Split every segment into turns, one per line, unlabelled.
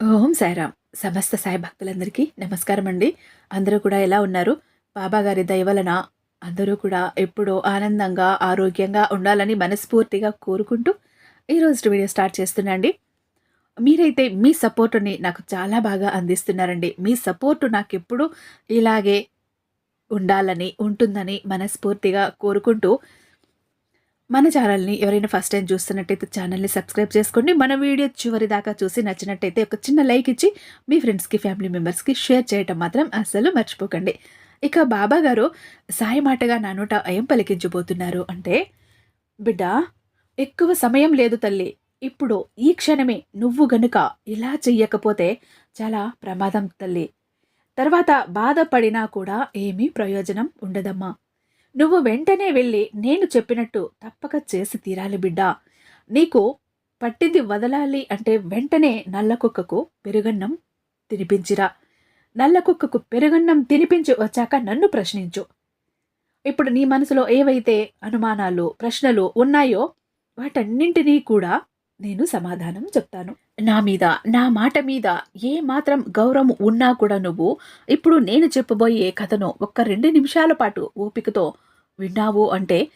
ఓం సాయిరామ్. సమస్త సాయి భక్తులందరికీ నమస్కారం అండి అందరూ కూడా ఎలా ఉన్నారు? బాబా గారి అందరూ కూడా ఎప్పుడూ ఆనందంగా ఆరోగ్యంగా ఉండాలని మనస్ఫూర్తిగా కోరుకుంటూ ఈరోజు వీడియో స్టార్ట్ చేస్తున్నాండి మీరైతే మీ సపోర్టుని నాకు చాలా బాగా అందిస్తున్నారండి. మీ సపోర్టు నాకు ఎప్పుడు ఇలాగే ఉండాలని ఉంటుందని మనస్ఫూర్తిగా కోరుకుంటూ మన ఛానల్ని ఎవరైనా ఫస్ట్ టైం చూస్తున్నట్టయితే ఛానల్ని సబ్స్క్రైబ్ చేసుకోండి. మన వీడియో చివరి దాకా చూసి నచ్చినట్టయితే ఒక చిన్న లైక్ ఇచ్చి మీ ఫ్రెండ్స్కి ఫ్యామిలీ మెంబర్స్కి షేర్ చేయటం మాత్రం అస్సలు మర్చిపోకండి. ఇక బాబా గారు సాయి మాటగా నా నోట ఏం పలికించబోతున్నారు. అంటే బిడ్డ ఎక్కువ సమయం లేదు తల్లి. ఇప్పుడు ఈ క్షణమే నువ్వు గనుక ఇలా చెయ్యకపోతే చాలా ప్రమాదం తల్లి. తర్వాత బాధపడినా కూడా ఏమీ ప్రయోజనం ఉండదమ్మా. నువ్వు వెంటనే వెళ్ళి నేను చెప్పినట్టు తప్పక చేసి తీరాలి బిడ్డా. నీకు పట్టింది వదలాలి అంటే వెంటనే నల్లకుక్కకు పెరుగన్నం తినిపించిరా. నల్లకుక్కకు పెరుగన్నం తినిపించి వచ్చాక నన్ను ప్రశ్నించు. ఇప్పుడు నీ మనసులో ఏవైతే అనుమానాలు ప్రశ్నలు ఉన్నాయో వాటన్నింటినీ కూడా నేను సమాధానం చెప్తాను. నా మీద నా మాట మీద ఏ మాత్రం గౌరవం ఉన్నా కూడా నువ్వు ఇప్పుడు నేను చెప్పబోయే కథను ఒక్క రెండు నిమిషాల పాటు ఓపికతో విన్నావు అంటే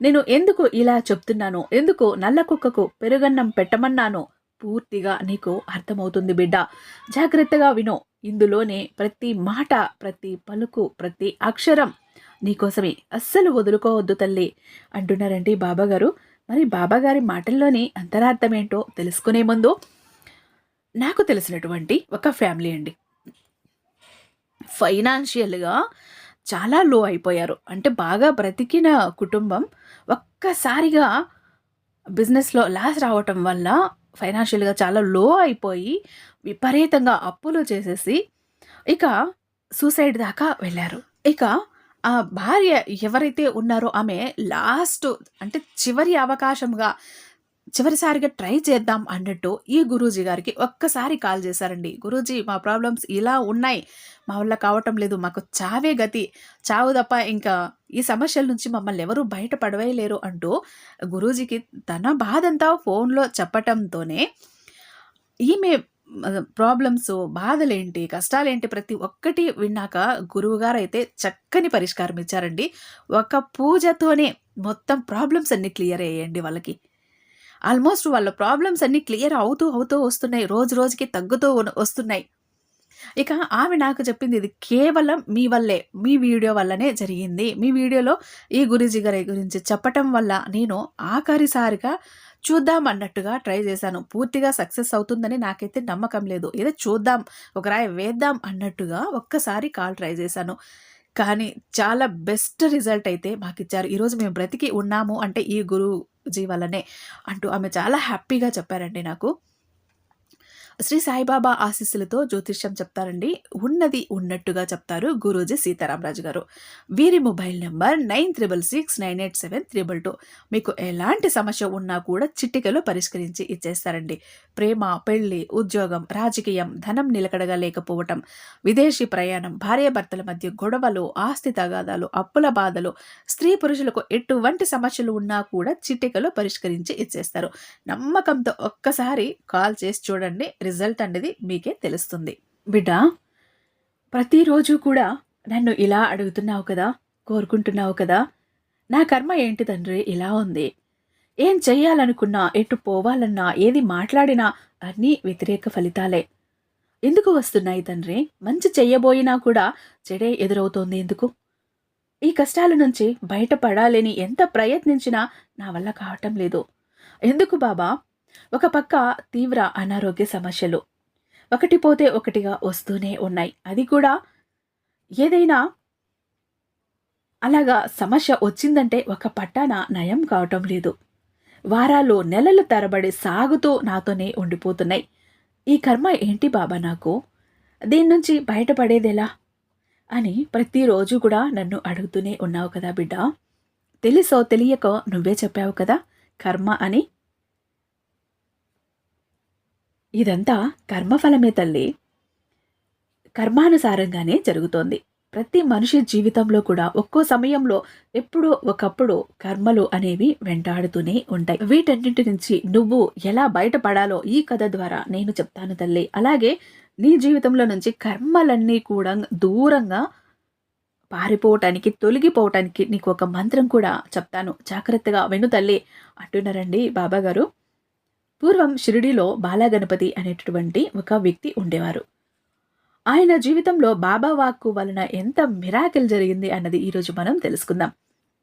నేను ఎందుకు ఇలా చెప్తున్నాను? ఎందుకు నల్ల కుక్కకు పెరుగన్నం పెట్టమన్నాను? పూర్తిగా నీకు అర్థమవుతుంది బిడ్డ. జాగ్రత్తగా వినో. ఇందులోనే ప్రతి మాట ప్రతి పలుకు ప్రతి అక్షరం నీకోసమే అస్సలు వదులుకోవద్దు తల్లి. అంటున్నారండి బాబాగారు. మరి బాబాగారి మాటల్లోని అంతరార్థం ఏంటో తెలుసుకునే ముందు నాకు తెలిసినటువంటి ఒక ఫ్యామిలీ అండి. ఫైనాన్షియల్గా చాలా లో అయిపోయారు. అంటే బాగా బ్రతికిన కుటుంబం. ఒక్కసారిగా బిజినెస్లో లాస్ రావటం వల్ల ఫైనాన్షియల్గా చాలా లో అయిపోయి విపరీతంగా అప్పులు చేసేసి ఇక సూసైడ్ దాకా వెళ్ళారు. ఇక ఆ భార్య ఎవరైతే ఉన్నారో ఆమె లాస్ట్ అంటే చివరి అవకాశంగా చివరిసారిగా ట్రై చేద్దాం అన్నట్టు ఈ గురూజీ గారికి ఒక్కసారి కాల్ చేశారండి. గురూజీ మా ప్రాబ్లమ్స్ ఇలా ఉన్నాయి. మా వల్ల కావటం లేదు. మాకు చావే గతి. చావు తప్ప ఇంకా ఈ సమస్యల నుంచి మమ్మల్ని ఎవరు బయటపడవేయలేరు అంటూ గురూజీకి తన బాధంతా ఫోన్లో చెప్పటంతోనే ఈమె ప్రాబ్లమ్స్ బాధలేంటి కష్టాలేంటి ప్రతి ఒక్కటి విన్నాక గురువుగారు అయితే చక్కని పరిష్కారం ఇచ్చారండి. ఒక పూజతోనే మొత్తం ప్రాబ్లమ్స్ అన్ని క్లియర్ అయ్యాయండి వాళ్ళకి. ఆల్మోస్ట్ వాళ్ళ ప్రాబ్లమ్స్ అన్నీ క్లియర్ అవుతూ అవుతూ వస్తున్నాయి. రోజు రోజుకి తగ్గుతూ వస్తున్నాయి. ఇక ఆమె నాకు చెప్పింది ఇది కేవలం మీ వల్లే మీ వీడియో వల్లనే జరిగింది. మీ వీడియోలో ఈ గురుజీ గారి గురించి చెప్పటం వల్ల నేను ఆఖరిసారిగా చూద్దాం అన్నట్టుగా ట్రై చేశాను. పూర్తిగా సక్సెస్ అవుతుందని నాకైతే నమ్మకం లేదు. ఏదో చూద్దాం ఒక రాయి వేద్దాం అన్నట్టుగా ఒక్కసారి కాల్ ట్రై చేశాను. కానీ చాలా బెస్ట్ రిజల్ట్ అయితే మాకు ఇచ్చారు. ఈరోజు మేము బ్రతికి ఉన్నాము అంటే ఈ గురుజీ వల్లనే అంటూ ఆమె చాలా హ్యాపీగా చెప్పారండి నాకు. శ్రీ సాయిబాబా ఆశీస్సులతో జ్యోతిష్యం చెప్తారండి. ఉన్నది ఉన్నట్టుగా చెప్తారు గురూజీ సీతారామరాజు గారు. వీరి mobile number nine triple six nine eight seven triple two. మీకు ఎలాంటి సమస్య ఉన్నా కూడా చిట్టికలో పరిష్కరించి ఇచ్చేస్తారండి. ప్రేమ పెళ్ళి ఉద్యోగం రాజకీయం ధనం నిలకడగా లేకపోవటం విదేశీ ప్రయాణం భార్యాభర్తల మధ్య గొడవలు ఆస్తి తగాదాలు అప్పుల బాధలు స్త్రీ పురుషులకు ఎటువంటి సమస్యలు ఉన్నా కూడా చిట్టికలో పరిష్కరించి ఇచ్చేస్తారు. నమ్మకంతో ఒక్కసారి కాల్ చేసి చూడండి. రిజల్ట్ అనేది మీకే తెలుస్తుంది. బిడ్డ ప్రతిరోజు కూడా నన్ను ఇలా అడుగుతున్నావు కదా కోరుకుంటున్నావు కదా నా కర్మ ఏంటి తండ్రి ఇలా ఉంది. ఏం చెయ్యాలనుకున్నా ఎటు పోవాలన్నా ఏది మాట్లాడినా అన్నీ వ్యతిరేక ఫలితాలే. ఎందుకు వస్తున్నాయి తండ్రి? మంచి చెయ్యబోయినా కూడా చెడే ఎదురవుతోంది ఎందుకు? ఈ కష్టాల నుంచి బయటపడాలని ఎంత ప్రయత్నించినా నా వల్ల కావటం లేదు. ఎందుకు బాబా? ఒక పక్క తీవ్ర అనారోగ్య సమస్యలు ఒకటి పోతే ఒకటిగా వస్తూనే ఉన్నాయి. అది కూడా ఏదైనా అలాగా సమస్య వచ్చిందంటే ఒక పట్టాన నయం కావటం లేదు. వారాలు నెలలు తరబడి సాగుతూ నాతోనే ఉండిపోతున్నాయి. ఈ కర్మ ఏంటి బాబా నాకు? దీని నుంచి బయటపడేదెలా? అని ప్రతిరోజు కూడా నన్ను అడుగుతూనే ఉన్నావు కదా బిడ్డ. తెలుసో తెలియక నువ్వే చెప్పావు కదా కర్మ అని ఇదంతా కర్మఫలమే తల్లి. కర్మానుసారంగానే జరుగుతోంది. ప్రతి మనిషి జీవితంలో కూడా ఒక్కో సమయంలో ఎప్పుడో ఒకప్పుడు కర్మలు అనేవి వెంటాడుతూనే ఉంటాయి. వీటన్నింటి నుంచి నువ్వు ఎలా బయటపడాలో ఈ కథ ద్వారా నేను చెప్తాను తల్లి. అలాగే నీ జీవితంలో నుంచి కర్మలన్నీ కూడా దూరంగా పారిపోవటానికి తొలగిపోవటానికి నీకు ఒక మంత్రం కూడా చెప్తాను. జాగ్రత్తగా వెను తల్లి. అంటున్నారండి బాబాగారు. పూర్వం షిరిడిలో బాలాగణపతి అనేటటువంటి ఒక వ్యక్తి ఉండేవారు. ఆయన జీవితంలో బాబా వాక్కు వలన ఎంత మిరాకిల్ జరిగింది అన్నది ఈరోజు మనం తెలుసుకుందాం.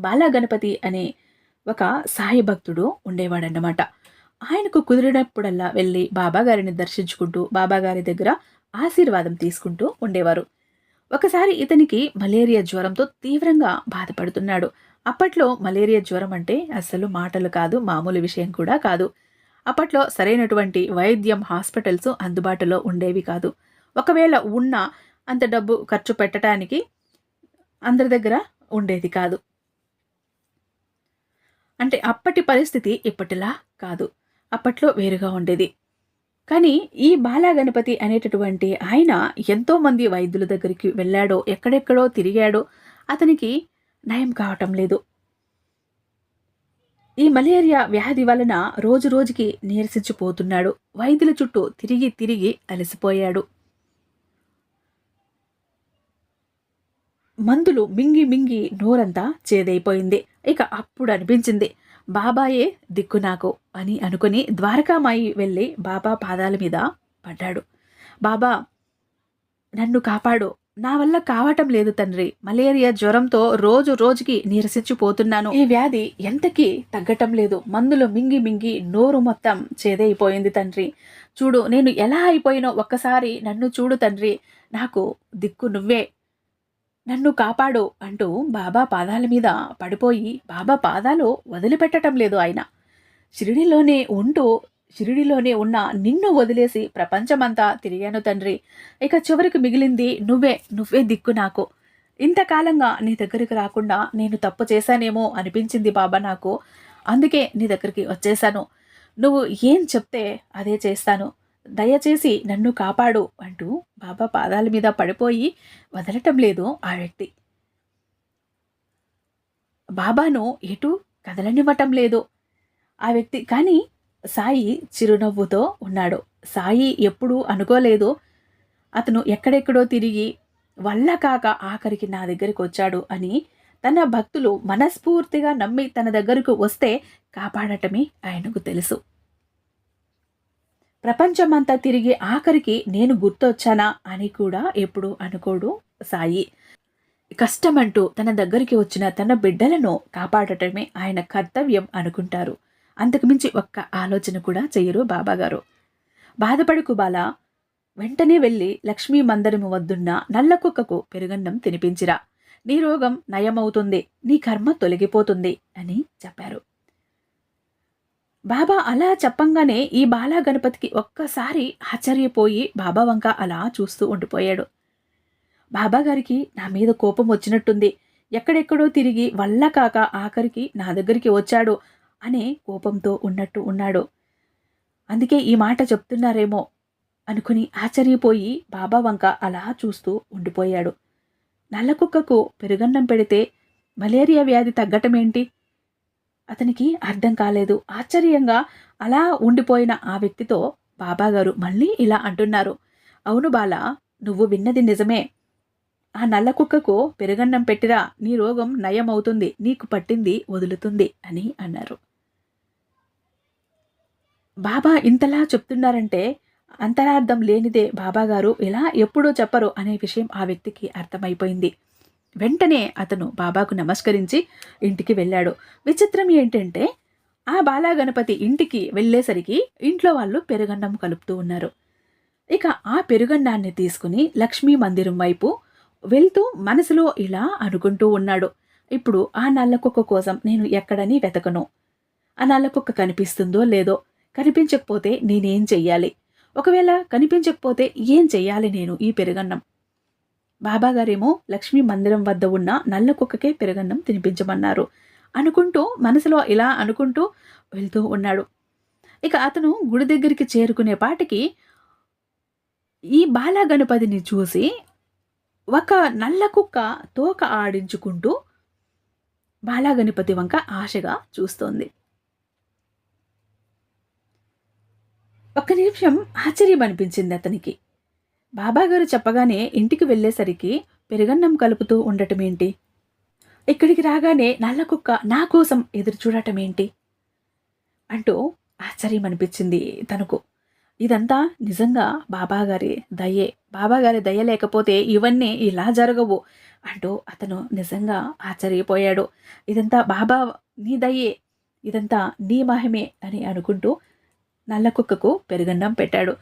బాలాగణపతి అనే ఒక సాయి భక్తుడు ఉండేవాడన్నమాట. ఆయనకు కుదిరినప్పుడల్లా వెళ్ళి బాబాగారిని దర్శించుకుంటూ బాబాగారి దగ్గర ఆశీర్వాదం తీసుకుంటూ ఉండేవారు. ఒకసారి ఇతనికి మలేరియా జ్వరంతో తీవ్రంగా బాధపడుతున్నాడు. అప్పట్లో మలేరియా జ్వరం అంటే అసలు మాటలు కాదు మామూలు విషయం కూడా కాదు. అప్పట్లో సరైనటువంటి వైద్యం హాస్పిటల్స్ అందుబాటులో ఉండేవి కాదు. ఒకవేళ ఉన్నా అంత డబ్బు ఖర్చు పెట్టడానికి అందరి దగ్గర ఉండేది కాదు. అంటే అప్పటి పరిస్థితి ఇప్పటిలా కాదు. అప్పట్లో వేరుగా ఉండేది. కానీ ఈ బాలాగణపతి అనేటటువంటి ఆయన ఎంతోమంది వైద్యుల దగ్గరికి వెళ్ళాడో ఎక్కడెక్కడో తిరిగాడో అతనికి నయం కావటం లేదు. ఈ మలేరియా వ్యాధి వలన రోజు రోజుకి నీరసించిపోతున్నాడు. వైద్యుల చుట్టూ తిరిగి తిరిగి అలసిపోయాడు. మందులు మింగి మింగి నోరంతా చేదైపోయింది. ఇక అప్పుడు అనిపించింది బాబాయే దిక్కు నాకు అని అనుకుని ద్వారకామాయి వెళ్ళి బాబా పాదాల మీద పడ్డాడు. బాబా నన్ను కాపాడు నా వల్ల కావటం లేదు తండ్రి. మలేరియా జ్వరంతో రోజు రోజుకి నీరసించిపోతున్నాను. ఈ వ్యాధి ఎంతకీ తగ్గటం లేదు. మందులు మింగి మింగి నోరు మొత్తం చేదైపోయింది తండ్రి. చూడు నేను ఎలా అయిపోయినో ఒక్కసారి నన్ను చూడు తండ్రి. నాకు దిక్కు నువ్వే. నన్ను కాపాడు అంటూ బాబా పాదాల మీద పడిపోయి బాబా పాదాలు వదిలిపెట్టడం లేదు ఆయన. షిరిడిలోనే ఉంటూ షిరిడిలోనే ఉన్న నిన్ను వదిలేసి ప్రపంచమంతా తిరిగాను తండ్రి. ఇక చివరికి మిగిలింది నువ్వే నువ్వే దిక్కు నాకు. ఇంతకాలంగా నీ దగ్గరికి రాకుండా నేను తప్పు చేశానేమో అనిపించింది బాబా నాకు. అందుకే నీ దగ్గరికి వచ్చేసాను నువ్వు ఏం చెప్తే అదే చేస్తాను. దయచేసి నన్ను కాపాడు అంటూ బాబా పాదాల మీద పడిపోయి వదలటం లేదు ఆ వ్యక్తి. బాబాను ఎటు కదలనివ్వటం లేదు ఆ వ్యక్తి. కానీ సాయి చిరునవ్వుతో ఉన్నాడు. సాయి ఎప్పుడూ అనుకోలేదు. అతను ఎక్కడెక్కడో తిరిగి వల్ల కాక ఆఖరికి నా దగ్గరికి వచ్చాడు అని తన భక్తులు మనస్ఫూర్తిగా నమ్మి తన దగ్గరకు వస్తే కాపాడటమే ఆయనకు తెలుసు. ప్రపంచమంతా తిరిగి ఆఖరికి నేను గుర్తొచ్చానా అని కూడా ఎప్పుడు అనుకోడు సాయి. కష్టమంటూ తన దగ్గరికి వచ్చిన తన బిడ్డలను కాపాడటమే ఆయన కర్తవ్యం అనుకుంటారు. అంతకుమించి ఒక్క ఆలోచన కూడా చెయ్యరు బాబాగారు. బాధపడుకు బాలా వెంటనే వెళ్ళి లక్ష్మీ మందరము వద్దున్న నల్ల కుక్కకు పెరుగన్నం తినిపించిరా. నీ రోగం నయమవుతుంది నీ కర్మ తొలగిపోతుంది అని చెప్పారు. బాబా అలా చెప్పంగానే ఈ బాలా గణపతికి ఒక్కసారి ఆశ్చర్యపోయి బాబా వంక అలా చూస్తూ ఉండిపోయాడు. బాబా గారికి నా మీద కోపం వచ్చినట్టుంది. ఎక్కడెక్కడో తిరిగి వల్ల కాక ఆఖరికి నా దగ్గరికి వచ్చాడు. అనే కోపంతో ఉన్నట్టు ఉన్నాడు. అందుకే ఈ మాట చెప్తున్నారేమో అనుకుని ఆశ్చర్యపోయి బాబా వంక అలా చూస్తూ ఉండిపోయాడు. నల్లకుక్కకు పెరుగన్నం పెడితే మలేరియా వ్యాధి తగ్గటమేంటి? అతనికి అర్థం కాలేదు. ఆశ్చర్యంగా అలా ఉండిపోయిన ఆ వ్యక్తితో బాబాగారు మళ్ళీ ఇలా అంటున్నారు. అవును బాల నువ్వు విన్నది నిజమే. ఆ నల్ల కుక్కకు పెరుగన్నం పెట్టిరా నీ రోగం నయమవుతుంది నీకు పట్టింది వదులుతుంది అని అన్నారు. బాబా ఇంతలా చెప్తున్నారంటే అంతరార్థం లేనిదే బాబాగారు ఇలా ఎప్పుడూ చెప్పరు అనే విషయం ఆ వ్యక్తికి అర్థమైపోయింది. వెంటనే అతను బాబాకు నమస్కరించి ఇంటికి వెళ్ళాడు. విచిత్రం ఏంటంటే ఆ బాలాగణపతి ఇంటికి వెళ్ళేసరికి ఇంట్లో వాళ్ళు పెరుగన్నం కలుపుతూ ఉన్నారు. ఇక ఆ పెరుగన్నాన్ని తీసుకుని లక్ష్మీ మందిరం వైపు వెళ్తూ మనసులో ఇలా అనుకుంటూ ఉన్నాడు. ఇప్పుడు ఆ నల్లకుక్క కోసం నేను ఎక్కడని వెతకను. ఆ నల్లకుక్క కనిపిస్తుందో లేదో కనిపించకపోతే నేనేం చెయ్యాలి? ఒకవేళ కనిపించకపోతే ఏం చెయ్యాలి నేను ఈ పెరుగన్నం? బాబాగారేమో లక్ష్మీ మందిరం వద్ద ఉన్న నల్ల కుక్కకే పెరుగన్నం తినిపించమన్నారు. అనుకుంటూ మనసులో ఇలా అనుకుంటూ వెళ్తూ ఉన్నాడు. ఇక అతను గుడి దగ్గరికి చేరుకునే పాటికి ఈ బాలా గణపతిని చూసి ఒక నల్ల కుక్క తోక ఆడించుకుంటూ బాలాగణపతి వంక ఆశగా చూస్తోంది. ఒక్క నిమిషం ఆశ్చర్యం అనిపించింది అతనికి. బాబాగారు చెప్పగానే ఇంటికి వెళ్ళేసరికి పెరుగన్నం కలుపుతూ ఉండటమేంటి? ఇక్కడికి రాగానే నల్ల కుక్క నా కోసం ఎదురు చూడటమేంటి? అంటూ ఆశ్చర్యం అనిపించింది తనకు. ఇదంతా నిజంగా బాబాగారి దయే. బాబాగారి దయ లేకపోతే ఇవన్నీ ఇలా జరగవు అంటూ అతను నిజంగా ఆశ్చర్యపోయాడు. ఇదంతా బాబా నీ దయ్యే ఇదంతా నీ మహిమే అని అనుకుంటూ నల్ల కుక్కకు పెరుగన్నం పెట్టాడు.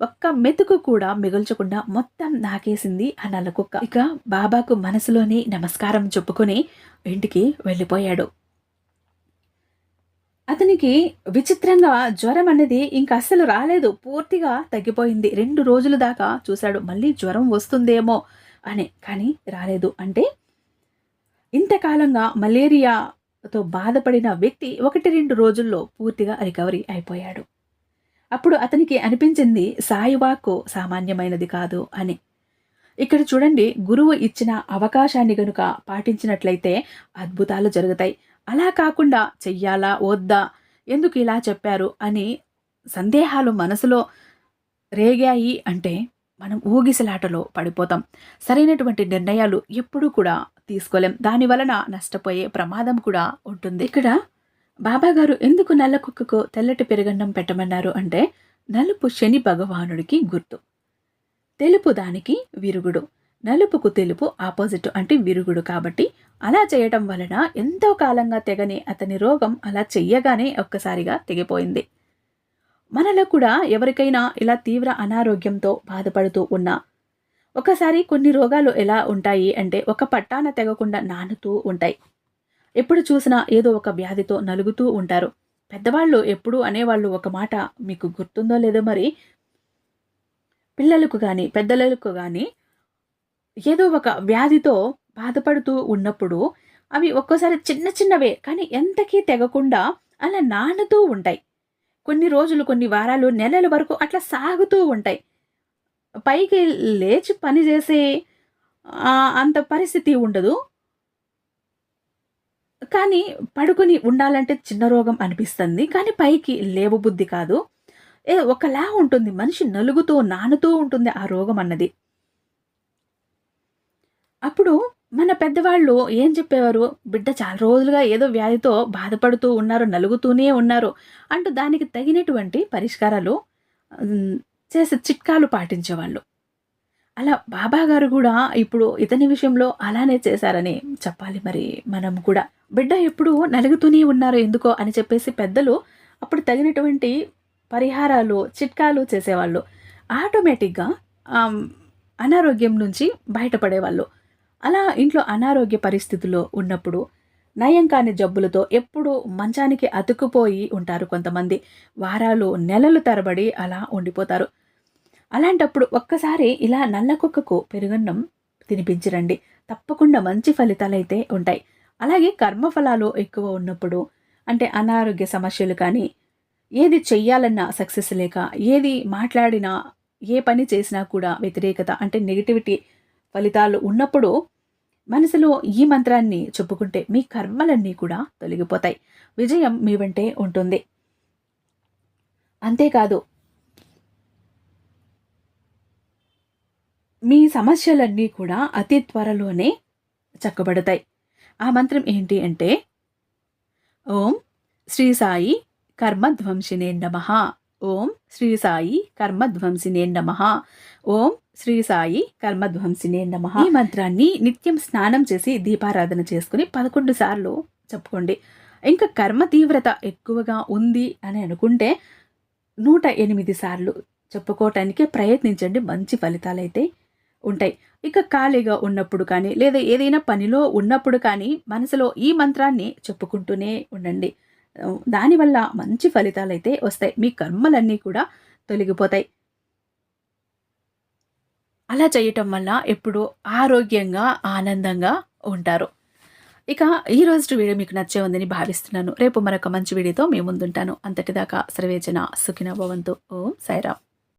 ఒక్క మెతుకు కూడా మిగుల్చకుండా మొత్తం నాకేసింది ఆ నల్ల కుక్క. ఇక బాబాకు మనసులోని నమస్కారం చెప్పుకొని ఇంటికి వెళ్ళిపోయాడు. అతనికి విచిత్రంగా జ్వరం అనేది ఇంక అస్సలు రాలేదు. పూర్తిగా తగ్గిపోయింది. రెండు రోజుల దాకా చూశాడు. మళ్ళీ జ్వరం వస్తుందేమో అని. కానీ రాలేదు. అంటే ఇంతకాలంగా మలేరియాతో బాధపడిన వ్యక్తి ఒకటి రెండు రోజుల్లో పూర్తిగా రికవరీ అయిపోయాడు. అప్పుడు అతనికి అనిపించింది సాయివాకు సామాన్యమైనది కాదు అని. ఇక్కడ చూడండి గురువు ఇచ్చిన అవకాశాన్ని గనుక పాటించినట్లయితే అద్భుతాలు జరుగుతాయి. అలా కాకుండా చెయ్యాలా వద్దా ఎందుకు ఇలా చెప్పారు అని సందేహాలు మనసులో రేగాయి అంటే మనం ఊగిసలాటలో పడిపోతాం. సరైనటువంటి నిర్ణయాలు ఎప్పుడూ కూడా తీసుకోలేం. దాని వలన నష్టపోయే ప్రమాదం కూడా ఉంటుంది. ఇక్కడ బాబాగారు ఎందుకు నల్ల కుక్కకు తెల్లటి పెరుగన్నం పెట్టమన్నారు అంటే నలుపు శని భగవానుడికి గుర్తు. తెలుపు దానికి విరుగుడు. నలుపుకు తెలుపు ఆపోజిట్ అంటే విరుగుడు కాబట్టి అలా చేయటం వలన ఎంతో కాలంగా తెగని అతని రోగం అలా చెయ్యగానే ఒక్కసారిగా తెగిపోయింది. మనలో కూడా ఎవరికైనా ఇలా తీవ్ర అనారోగ్యంతో బాధపడుతూ ఉన్నా ఒకసారి కొన్ని రోగాలు ఎలా ఉంటాయి అంటే ఒక పట్టాన తెగకుండా నానుతూ ఉంటాయి. ఎప్పుడు చూసినా ఏదో ఒక వ్యాధితో నలుగుతూ ఉంటారు. పెద్దవాళ్ళు ఎప్పుడు అనేవాళ్ళు ఒక మాట మీకు గుర్తుందో లేదో మరి? పిల్లలకు కానీ పెద్దలకు కానీ ఏదో ఒక వ్యాధితో బాధపడుతూ ఉన్నప్పుడు అవి ఒక్కోసారి చిన్న చిన్నవే కానీ ఎంతకీ తెగకుండా అలా నానుతూ ఉంటాయి. కొన్ని రోజులు కొన్ని వారాలు నెలల వరకు అట్లా సాగుతూ ఉంటాయి. పైకి లేచి పని చేసే అంత పరిస్థితి ఉండదు. కానీ పడుకొని ఉండాలంటే చిన్న రోగం అనిపిస్తుంది. కానీ పైకి లేవబుద్ధి కాదు. ఏ ఒకలా ఉంటుంది. మనిషి నలుగుతూ నానుతూ ఉంటుంది ఆ రోగం అన్నది. అప్పుడు మన పెద్దవాళ్ళు ఏం చెప్పేవారు? బిడ్డ చాలా రోజులుగా ఏదో వ్యాధితో బాధపడుతూ ఉన్నారు నలుగుతూనే ఉన్నారు అంటూ దానికి తగినటువంటి పరిష్కారాలు చేసే చిట్కాలు పాటించేవాళ్ళు. అలా బాబా గారు కూడా ఇప్పుడు ఇతని విషయంలో అలానే చేశారని చెప్పాలి మరి మనం కూడా. బిడ్డ ఎప్పుడు నలుగుతూనే ఉన్నారు ఎందుకో అని చెప్పేసి పెద్దలు అప్పుడు తగినటువంటి పరిహారాలు చిట్కాలు చేసేవాళ్ళు. ఆటోమేటిక్గా అనారోగ్యం నుంచి బయటపడేవాళ్ళు. అలా ఇంట్లో అనారోగ్య పరిస్థితుల్లో ఉన్నప్పుడు నయం కాని జబ్బులతో ఎప్పుడు మంచానికి అతుకుపోయి ఉంటారు కొంతమంది. వారాలు నెలలు తరబడి అలా ఉండిపోతారు. అలాంటప్పుడు ఒక్కసారి ఇలా నల్ల కుక్కకు పెరుగన్నం తినిపించరండి. తప్పకుండా మంచి ఫలితాలైతే ఉంటాయి. అలాగే కర్మఫలాలు ఎక్కువ ఉన్నప్పుడు అంటే అనారోగ్య సమస్యలు కానీ ఏది చెయ్యాలన్నా సక్సెస్ లేక ఏది మాట్లాడినా ఏ పని చేసినా కూడా వ్యతిరేకత అంటే నెగిటివిటీ ఫలితాలు ఉన్నప్పుడు మనసులో ఈ మంత్రాన్ని చెప్పుకుంటే మీ కర్మలన్నీ కూడా తొలగిపోతాయి. విజయం మీ వెంటే ఉంటుంది. అంతేకాదు మీ సమస్యలన్నీ కూడా అతి త్వరలోనే చక్కబడతాయి. ఆ మంత్రం ఏంటి అంటే ఓం శ్రీ సాయి కర్మధ్వంసినే నమ. ఓం శ్రీ సాయి కర్మధ్వంసినే నమ. ఓం శ్రీ సాయి కర్మధ్వంసినే నమ. ఈ మంత్రాన్ని నిత్యం స్నానం చేసి దీపారాధన చేసుకుని పదకొండు సార్లు చెప్పుకోండి. ఇంకా కర్మ తీవ్రత ఎక్కువగా ఉంది అని అనుకుంటే నూట ఎనిమిది సార్లు చెప్పుకోవటానికి ప్రయత్నించండి. మంచి ఫలితాలు అయితే ఉంటాయి. ఇక ఖాళీగా ఉన్నప్పుడు కానీ లేదా ఏదైనా పనిలో ఉన్నప్పుడు కానీ మనసులో ఈ మంత్రాన్ని చెప్పుకుంటూనే ఉండండి. దానివల్ల మంచి ఫలితాలు అయితే వస్తాయి. మీ కర్మలన్నీ కూడా తొలగిపోతాయి. అలా చేయటం వల్ల ఎప్పుడు ఆరోగ్యంగా ఆనందంగా ఉంటారు. ఇక ఈ రోజు వీడియో మీకు నచ్చే ఉందని భావిస్తున్నాను. రేపు మరొక మంచి వీడియోతో మీ ముందుంటాను. అంతటిదాకా సర్వేచన సుఖిన భవంతు. ఓం సాయిరామ్.